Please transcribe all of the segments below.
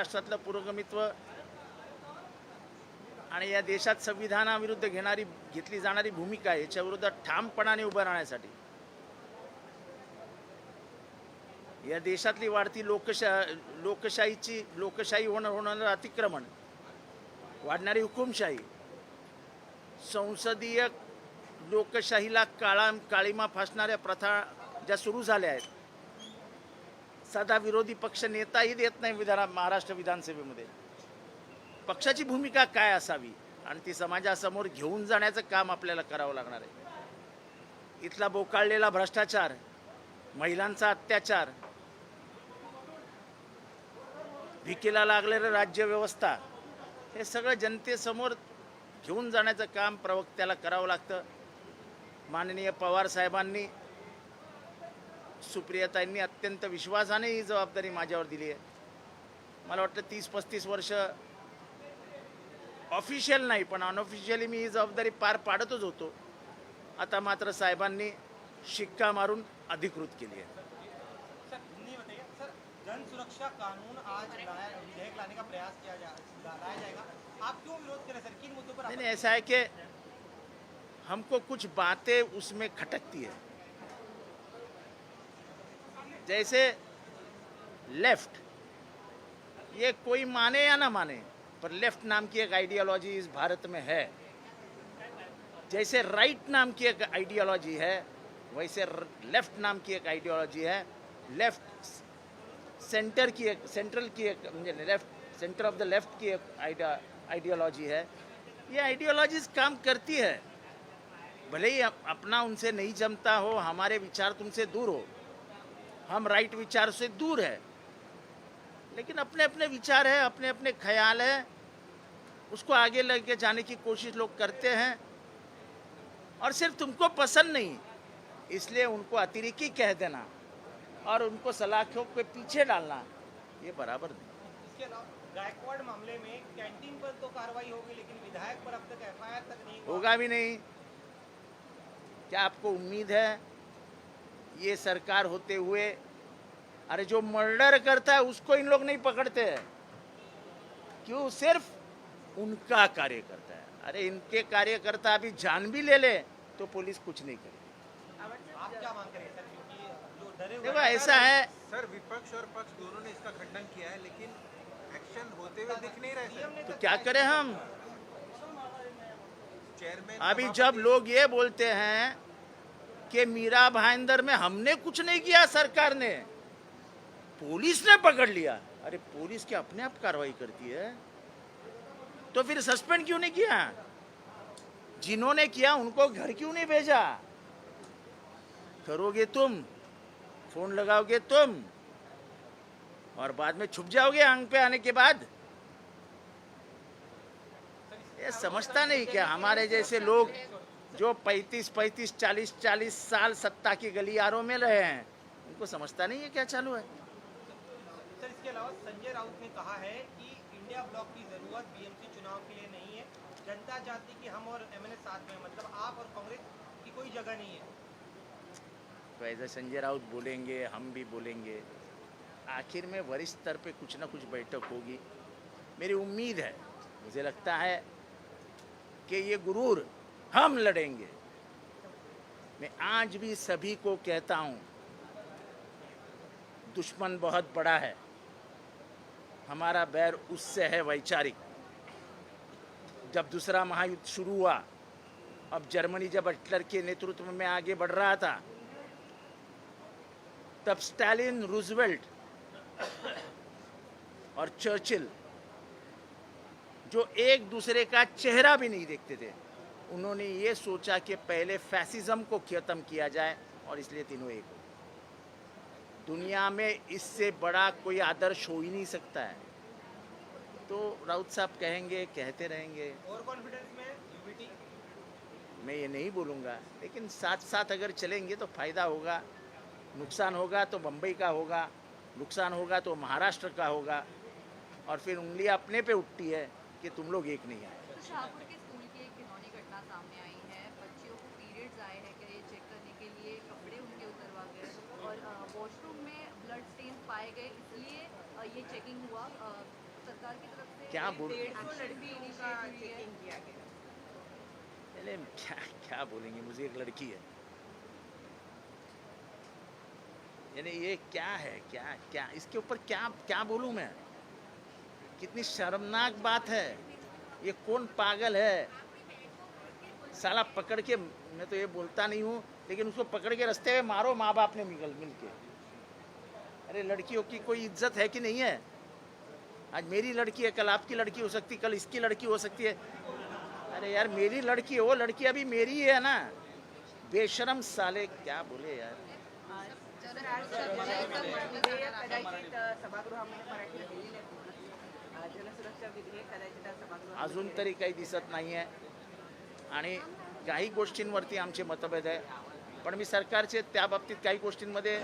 महाराष्ट्रातलं पुरोगमित्व आणि या देशात संविधानाविरुद्ध घेणारी घेतली जाणारी भूमिका याच्याविरुद्ध ठामपणाने उभं राहण्यासाठी. या देशातली वाढती लोकशा लोकशाहीची लोकशाही होणं होणारं अतिक्रमण वाढणारी हुकुमशाही संसदीय लोकशाहीला काळा काळीमा फासणाऱ्या प्रथा ज्या सुरू झाल्या आहेत साधा विरोधी पक्ष नेताही देत नाही विधान महाराष्ट्र विधानसभेमध्ये. पक्षाची भूमिका काय असावी आणि ती समाजासमोर घेऊन जाण्याचं काम आपल्याला करावं लागणार आहे. इथला बोकाळलेला भ्रष्टाचार महिलांचा अत्याचार भिकेला लागलेलं राज्यव्यवस्था हे सगळं जनतेसमोर घेऊन जाण्याचं काम प्रवक्त्याला करावं लागतं. माननीय पवार साहेबांनी सुप्रियाताईंनी अत्यंत विश्वासाने ही जबाबदारी माझ्यावर दिली आहे. मला वाटतं तीस पस्तीस वर्ष ऑफिशियल नाही पण अनऑफिशियली मी ही जबाबदारी पार पाडतच होतो. आता मात्र साहेबांनी शिक्का मारून अधिकृत केली आहे. सर हिंदी में बताइए सर जन सुरक्षा कानून आज लाया विधेयक लाने का प्रयास किया जा ला- लाया जाएगा? आप क्यों विरोध करें सर? किन मुद्दों पर नहीं आप- नहीं ऐसा है कि हमको कुछ बातें उसमें खटकती है। जैसे लेफ़्ट ये कोई माने या ना माने, पर लेफ़्ट नाम की एक आइडियोलॉजी इस भारत में है। जैसे राइट नाम की एक आइडियोलॉजी है, वैसे लेफ़्ट नाम की एक आइडियोलॉजी है। लेफ़्ट सेंटर की एक सेंट्रल की एक left centre of the left की एक आइडियोलॉजी है। ये आइडियोलॉजीज काम करती है। भले ही अपना उनसे नहीं जमता हो, हमारे विचार तुमसे दूर हो हम राइट विचार से दूर है। लेकिन अपने अपने विचार है अपने अपने ख्याल है। उसको आगे लेके जाने की कोशिश लोग करते हैं। और सिर्फ़ तुमको पसंद नहीं इसलिए उनको अतिरिकी कह देना और उनको सलाखों के पीछे डालना ये बराबर नहीं। गायकवाड़ मामले में कैंटीन पर तो कार्रवाई होगी लेकिन विधायक पर अब तक एफआईआर तक नहीं होगा भी नहीं। क्या आपको उम्मीद है? ये सरकार होते हुए अरे जो मर्डर करता है उसको इन लोग नहीं पकड़ते हैं। क्यों? सिर्फ़ उनका कार्य करता है। अरे इनके कार्यकर्ता अभी जान भी ले ले तो पुलिस कुछ नहीं करेगी। देखो ऐसा है। सर विपक्ष और पक्ष दोनों ने इसका खंडन किया है लेकिन एक्शन होते हुए दिख नहीं रहे तो क्या करें हम? अभी जब लोग ये बोलते हैं कि मीरा भाईंदर में हमने कुछ नहीं किया सरकार ने। पुलिस ने पकड़ लिया। अरे पुलिस क्या अपने आप कार्रवाई करती है। तो फिर सस्पेंड क्यों नहीं किया? जिन्होंने किया, उनको घर क्यों नहीं भेजा? करोगे तुम? फ़ोन लगाओगे तुम? और बाद में छुप जाओगे आंग पे आने के बाद? ये समझता नहीं क्या? हमारे जैसे लोग जो 35 35 40 40 साल सत्ता की गलियारों में रहे हैं उनको समझता नहीं है क्या चालू है? सर इसके अलावा संजय राउत ने कहा है कि इंडिया ब्लॉक की ज़रूरत बीएमसी चुनाव के लिए नहीं है। जनता चाहती कि हम और एमएनए साथ में मतलब आप और कांग्रेस की कोई जगह नहीं है। तो ऐसे संजय राउत बोलेंगे हम भी बोलेंगे आखिर में वरिष्ठ स्तर पे कुछ ना कुछ बैठक होगी। मेरी उम्मीद है मुझे लगता है कि ये गुरूर हम लड़ेंगे। मैं आज भी सभी को कहता हूँ, दुश्मन बहुत बड़ा है। हमारा बैर उससे है वैचारिक। जब दूसरा महायुद्ध शुरू हुआ, अब जर्मनी जब हिटलर के नेतृत्व में आगे बढ़ रहा था, तब स्टालिन, रूजवेल्ट और चर्चिल, जो एक दूसरे का चेहरा भी नहीं देखते थे उन्होंने ये सोचा कि पहले फैसिज्म को खत्म किया जाए और इसलिए तीनों एक हो। दुनिया में इससे बड़ा कोई आदर्श हो ही नहीं सकता है। तो राउत साहब कहेंगे कहते रहेंगे। और कॉन्फिडेंस में यूबीटी मैं ये नहीं बोलूँगा लेकिन साथ साथ अगर चलेंगे तो फ़ायदा होगा। नुकसान होगा तो बम्बई का होगा नुकसान होगा तो महाराष्ट्र का होगा। और फिर उंगलियाँ अपने पे उठती है कि तुम लोग एक नहीं आए। तो शाहपुर के स्कूल की एक घिनौनी घटना सामने आई है। बच्चियों को पीरियड्स आए हैं कि चेक करने के लिए कपड़े उनके उतरवा गए और वॉशरूम में ब्लड स्टेन पाए गए। इसलिए ये चेकिंग हुआ। अ, क्या बोल डेढ़ सौ लड़कियों का चेकिंग किया गया। अरे क्या क्या बोलेंगे? मुझे एक लड़की है। यानी ये क्या है? क्या क्या इसके ऊपर क्या क्या बोलूँ मैं? कितनी शर्मनाक बात है। ये कौन पागल है? साला पकड़ के मैं तो ये बोलता नहीं हूँ लेकिन उसको पकड़ के रस्ते में मारो माँ बाप ने मिल मिल के अरे लड़कियों की कोई इज़्ज़त है कि नहीं है? आज मेरी लड़की है कल आपकी लड़की हो सकती है कल इसकी लड़की हो सकती है। अरे यार मेरी लड़की है वो लड़की अभी मेरी ही है ना। बेशरम साले क्या बोले यार। अजून तरी काही दिसत नाही आहे आणि काही गोष्टींवरती आमचे मतभेद आहे. पण मी सरकारचे त्या बाबतीत काही गोष्टींमध्ये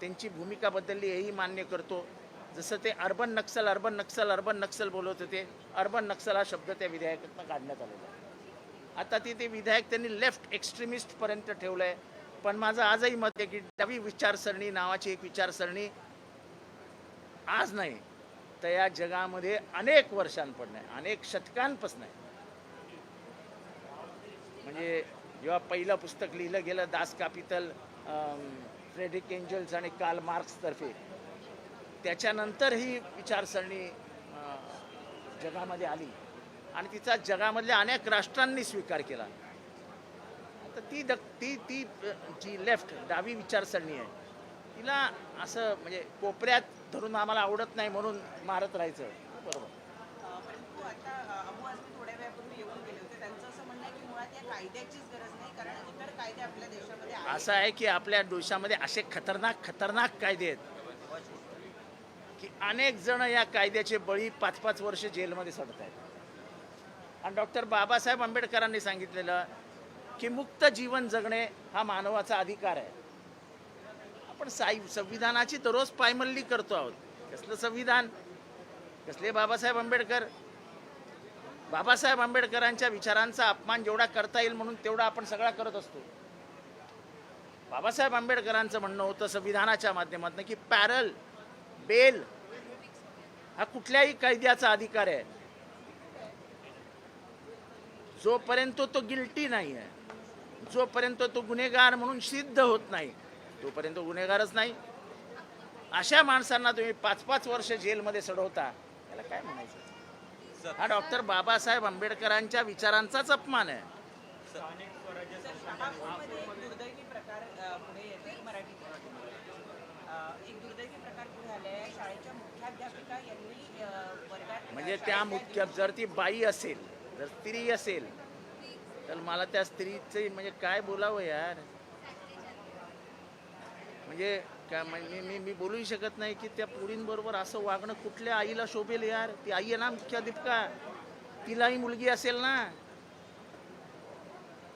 त्यांची भूमिका बदलली हेही मान्य करतो. जसं ते urban Naxal urban Naxal urban Naxal बोलत होते अर्बन नक्सल हा शब्द त्या विधेयकातनं काढण्यात आलेला आहे. आता ते ते विधायक त्यांनी लेफ्ट एक्स्ट्रीमिस्टपर्यंत ठेवलं आहे पण माझं आजही मत आहे की डावी विचारसरणी नावाची एक विचारसरणी आज नाही. तर या जगामध्ये अनेक वर्षांपासून आहे अनेक शतकांपासून आहे. म्हणजे जेव्हा पहिलं पुस्तक लिहिलं गेलं दास कापितल फ्रेडरिक एंजल्स आणि कार्ल मार्क्सतर्फे त्याच्यानंतर ही विचारसरणी जगामध्ये आली. आणि तिचा जगामधल्या अनेक राष्ट्रांनी स्वीकार केला. तर ती द ती ती जी लेफ्ट डावी विचारसरणी आहे तिला असं म्हणजे कोपऱ्यात धरून आम्हाला आवडत नाही म्हणून मारत राहायचं. बरोबर अ, परंतु आता अ, अबू आझमी थोड्या वेळापूर्वी येऊन गेले होते त्यांचं असं म्हणणं आहे की मुळात या कायद्याचीच गरज नाही कारण इतर कायदे आपल्या देशामध्ये आहेत. असं आहे की आपल्या देशामध्ये असे खतरनाक खतरनाक कायदे आहेत. की अनेक जण या कायद्याचे बळी पाच पाच वर्ष जेलमध्ये सडत आहेत आणि डॉक्टर बाबासाहेब आंबेडकरांनी सांगितलेलं की मुक्त जीवन जगणे हा मानवाचा अधिकार आहे. आपण साई संविधानाची दररोज पायमल्ली करतो आहोत. कसलं संविधान? कसले बाबासाहेब आंबेडकर? बाबासाहेब आंबेडकरांच्या विचारांचा अपमान जेवढा करता येईल म्हणून तेवढा आपण सगळा करत असतो. बाबासाहेब आंबेडकरांचं म्हणणं होतं संविधानाच्या माध्यमातून की पॅरल बेल हा कुठल्याही कायद्याचा अधिकार आहे. जोपर्यंत तो गिल्टी नाही आहे जोपर्यंत तो गुन्हेगार म्हणून सिद्ध होत नाही तोपर्यंत गुन्हेगारच नाही. अशा माणसांना तुम्ही पाच पाच वर्ष जेलमध्ये सडवता त्याला काय म्हणायचं? हा डॉक्टर बाबासाहेब आंबेडकरांच्या विचारांचाच अपमान आहे. दुर्दैवी प्रकार पुढे मराठीत एक दुर्दैवी प्रकार पुढे आले शाळेच्या मुख्याध्यापिका यांनी वर्गात म्हणजे त्या मुख्य जर ती बाई असेल जर स्त्री असेल तर मला त्या स्त्रीचे म्हणजे काय बोलावं यार? म्हणजे काय म्हणजे मी मी बोलूही शकत नाही की त्या पोरींबरोबर असं वागणं कुठल्या आईला शोभेल यार? ती आई आहे ना मुख्याधिपका तिलाही मुलगी असेल ना?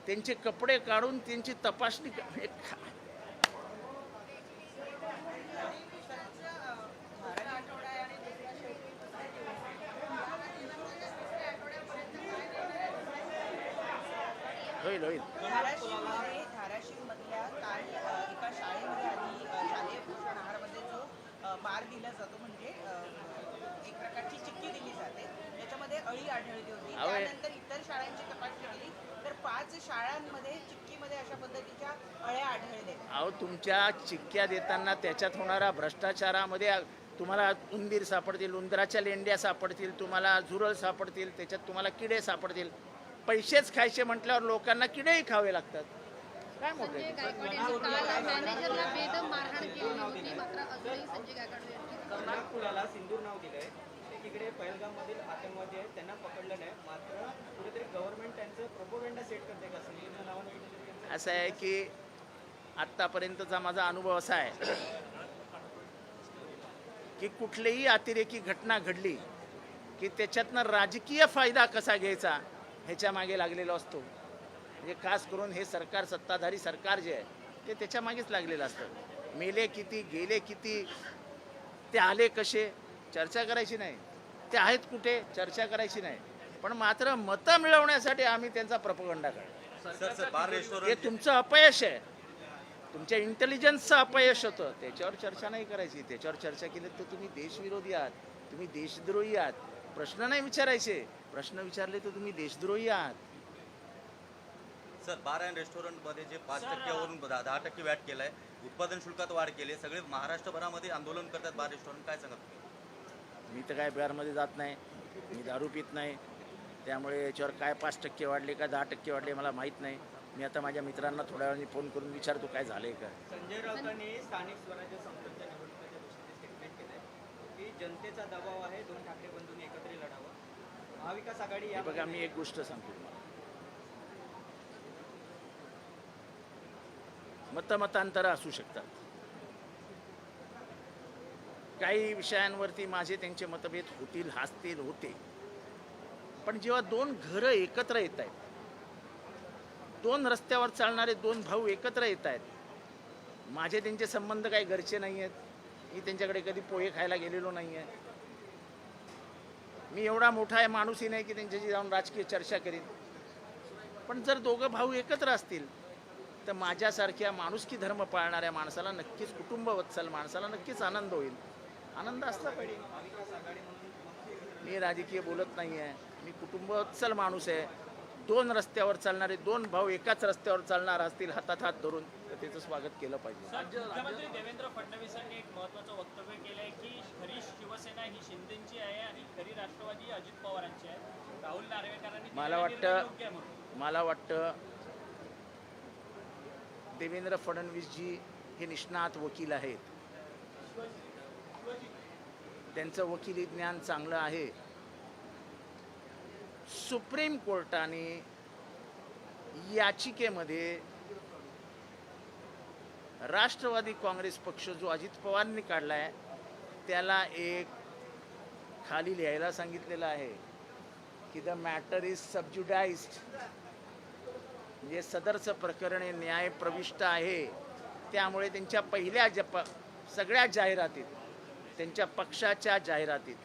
त्यांचे कपडे काढून त्यांची तपासणी होईल होईल. बार दिला जातो म्हणजे एक प्रकारची चिक्की दिली जाते. त्याच्यामध्ये अळी आढळली होती. त्यानंतर इतर शाळांची तपासणी केली तर पाच शाळांमध्ये चिक्कीमध्ये अशा पद्धतीच्या अळ्या आढळल्या. अहो तुमच्या चिक्क्या देताना त्याच्यात होणारा भ्रष्टाचारामध्ये तुम्हाला उंदीर सापडतील उंदराच्या लेंड्या सापडतील तुम्हाला झुरळ सापडतील त्याच्यात तुम्हाला किडे सापडतील. पैसेच खायचे म्हटल्यावर लोकांना किडेही खावे लागतात. काय मोठे संजय गायकवाड यांची सिंदूर नाव दिलंय एकीकडे पहलगाममधील आतंकवादी आहेत त्यांना पकडलं नाही मात्र कुठेतरी गव्हर्नमेंट त्यांचं प्रोपोगेंडा सेट करते का संजय नावाने असं आहे की आत्तापर्यंतचा माझा अनुभव असा आहे की कुठलीही अतिरेकी घटना घडली की त्याच्यातनं राजकीय फायदा कसा घ्यायचा ह्याच्या मागे असतो म्हणजे खास करून हे सरकार सत्ताधारी सरकार जे आहे ते त्याच्या मागेच लागलेलं असतं मेले किती गेले किती ते आले कसे? चर्चा करायची नाही. ते आहेत कुठे? चर्चा करायची नाही. पण मात्र मतं मिळवण्यासाठी आम्ही त्यांचा प्रपगंडा करतो हे तुमचं अपयश आहे. तुमच्या इंटेलिजन्सचं अपयश होतं. त्याच्यावर चर्चा नाही करायची. त्याच्यावर चर्चा केली तर तुम्ही देशविरोधी आहात. तुम्ही देशद्रोही आहात. प्रश्न नाही विचारायचे. प्रश्न विचारले तर तुम्ही देशद्रोही आहात. सर बार अँड रेस्टॉरंटमध्ये जे पाच टक्क्यावरून दहा दहा टक्के वॅट केलं आहे उत्पादन शुल्कात वाढ केली सगळे महाराष्ट्रभरामध्ये आंदोलन करतात बार रेस्टॉरंट काय सांगा तुम्ही? मी तर काय बिहारमध्ये जात नाही. मी दारू पित नाही. त्यामुळे याच्यावर काय पाच टक्के वाढले का दहा टक्के वाढले मला माहीत नाही. मी आता माझ्या मित्रांना थोड्या वेळाने फोन करून विचारतो काय झालं आहे का. संजय राऊतांनी स्थानिक स्वराज्य संस्थांच्या निवडणुकीच्या दृष्टीने स्टेटमेंट केलंय की जनतेचा दबाव आहे. दोन ठाकरे बंधूंनी एकत्र लढावं. महाविकास आघाडी या बघा मी एक गोष्ट सांगतो तुम्हाला. मतमतांतर असू शकतात. काही विषयांवरती माझे त्यांचे मतभेद होतील हसतील होते. पण जेव्हा दोन घरं एकत्र येत आहेत दोन रस्त्यावर चालणारे दोन भाऊ एकत्र येत आहेत माझे त्यांचे संबंध काही घरचे नाही आहेत मी त्यांच्याकडे कधी पोहे खायला गेलेलो नाही आहे. मी एवढा मोठा आहे माणूसही नाही की त्यांच्याशी जाऊन राजकीय चर्चा करीन. पण जर दोघं भाऊ एकत्र असतील तर माझ्यासारख्या माणुसकी धर्म पाळणाऱ्या माणसाला नक्कीच कुटुंबवत्सल माणसाला नक्कीच आनंद होईल. आनंद असला पाहिजे. मी राजकीय बोलत नाही आहे. मी कुटुंबवत्सल माणूस आहे. दोन रस्त्यावर चालणारे दोन भाऊ एकाच रस्त्यावर चालणार असतील हातात हात धरून तर त्याचं स्वागत केलं पाहिजे. मुख्यमंत्री देवेंद्र फडणवीसांनी एक महत्वाचं वक्तव्य केलंय की खरी शिवसेना ही शिंदेची आहे आणि खरी राष्ट्रवादी अजित पवारांची आहे. राहुल नार्वेकरांनी मला वाटतं- आहे मला वाटतं देवेंद्र फडणवीसजी हे निष्णात वकील आहेत. त्यांचं वकिली ज्ञान चांगलं आहे. सुप्रीम कोर्टाने याचिकेमध्ये राष्ट्रवादी काँग्रेस पक्ष जो अजित पवारांनी काढला आहे त्याला एक खाली लिहायला सांगितलेलं आहे की द मॅटर इज सबज्युडाइज्ड. म्हणजे सदरचं प्रकरण हे न्याय प्रविष्ट आहे त्यामुळे त्यांच्या पहिल्या जप सगळ्या जाहिरातीत त्यांच्या पक्षाच्या जाहिरातीत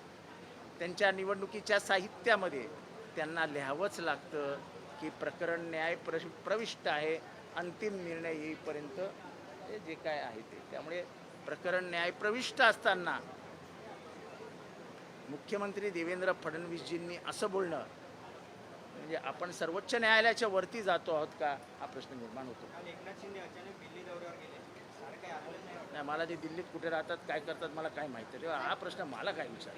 त्यांच्या निवडणुकीच्या साहित्यामध्ये त्यांना लिहावंच लागतं की प्रकरण न्याय प्र प्रविष्ट आहे अंतिम निर्णय येईपर्यंत ते जे काय आहे ते. त्यामुळे प्रकरण न्याय प्रविष्ट असताना मुख्यमंत्री देवेंद्र फडणवीसजींनी असं बोलणं म्हणजे आपण सर्वोच्च न्यायालयाच्या वरती जातो आहोत का? हा प्रश्न निर्माण होतो. नाही. नाही मला ते दिल्लीत कुठे राहतात काय करतात मला काय माहिती हा प्रश्न मला काय विचार